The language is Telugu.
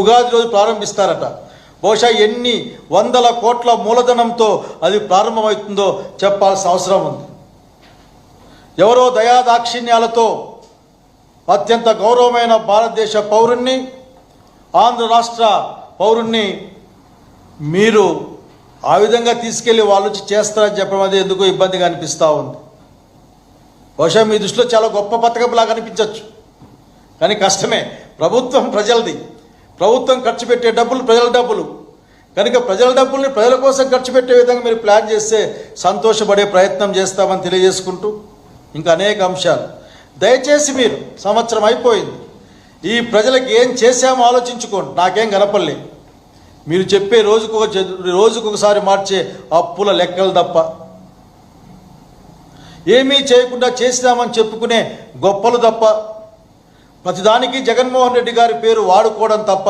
ఉగాది రోజు ప్రారంభిస్తారట. బహుశా ఎన్ని వందల కోట్ల మూలధనంతో అది ప్రారంభమవుతుందో చెప్పాల్సిన అవసరం ఉంది. ఎవరో దయాదాక్షిణ్యాలతో అత్యంత గౌరవమైన భారతదేశ పౌరుణ్ణి ఆంధ్ర రాష్ట్ర పౌరుణ్ణి మీరు ఆ విధంగా తీసుకెళ్ళి వాళ్ళు వచ్చి చేస్తారని చెప్పడం అది ఎందుకో ఇబ్బందిగా అనిపిస్తూ ఉంది. బహుశా మీ దృష్టిలో చాలా గొప్ప పథకంలాగా అనిపించవచ్చు కానీ కష్టమే. ప్రభుత్వం ప్రజలది. ప్రభుత్వం ఖర్చు పెట్టే డబ్బులు ప్రజల డబ్బులు. కనుక ప్రజల డబ్బుల్ని ప్రజల కోసం ఖర్చు పెట్టే విధంగా మీరు ప్లాన్ చేస్తే సంతోషపడే ప్రయత్నం చేస్తామని తెలియజేసుకుంటూ ఇంకా అనేక అంశాలు. దయచేసి మీరు సంవత్సరం అయిపోయింది. ఈ ప్రజలకు ఏం చేశామో ఆలోచించుకోండి. నాకేం కనపడలే మీరు చెప్పే రోజుకు రోజుకొకసారి మార్చే అప్పుల లెక్కలు తప్ప. ఏమీ చేయకుండా చేసినామని చెప్పుకునే గొప్పలు తప్ప. ప్రతిదానికి జగన్మోహన్ రెడ్డి గారి పేరు వాడుకోవడం తప్ప